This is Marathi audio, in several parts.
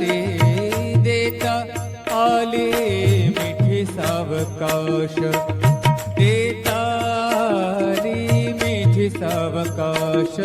ले देता आले मिठे सब देता आले मिठे सब कौश।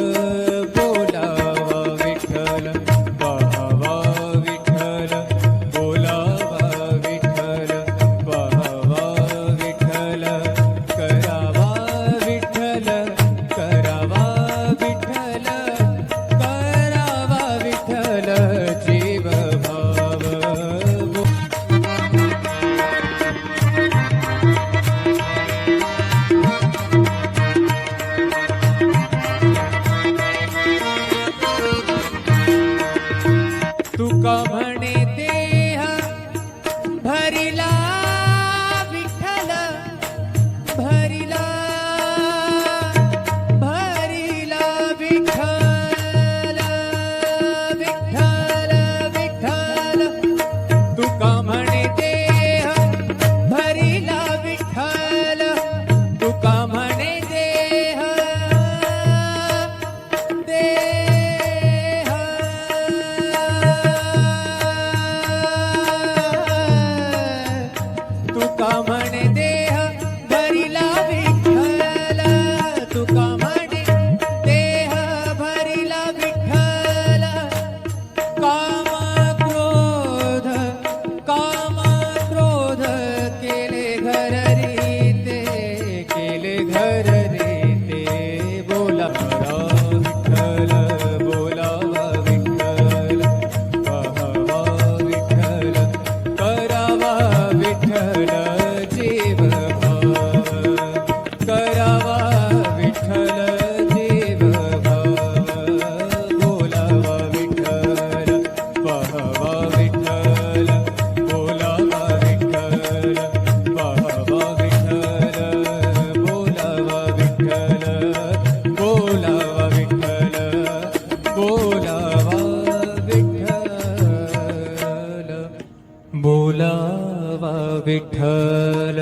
विठ्ठल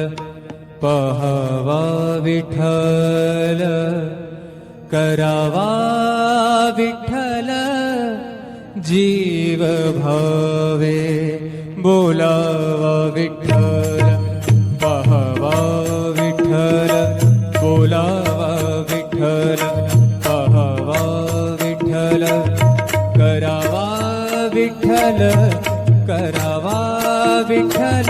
पहावा विठ्ठल करावा विठ्ठल जीव भावे बोलावा विठ्ठल पहावा विठ्ठल बोलावा विठ्ठल पहावा विठ्ठल करावा विठ्ठल करावा विठ्ठल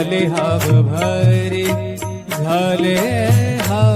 झाले हाव भरी झाले भरी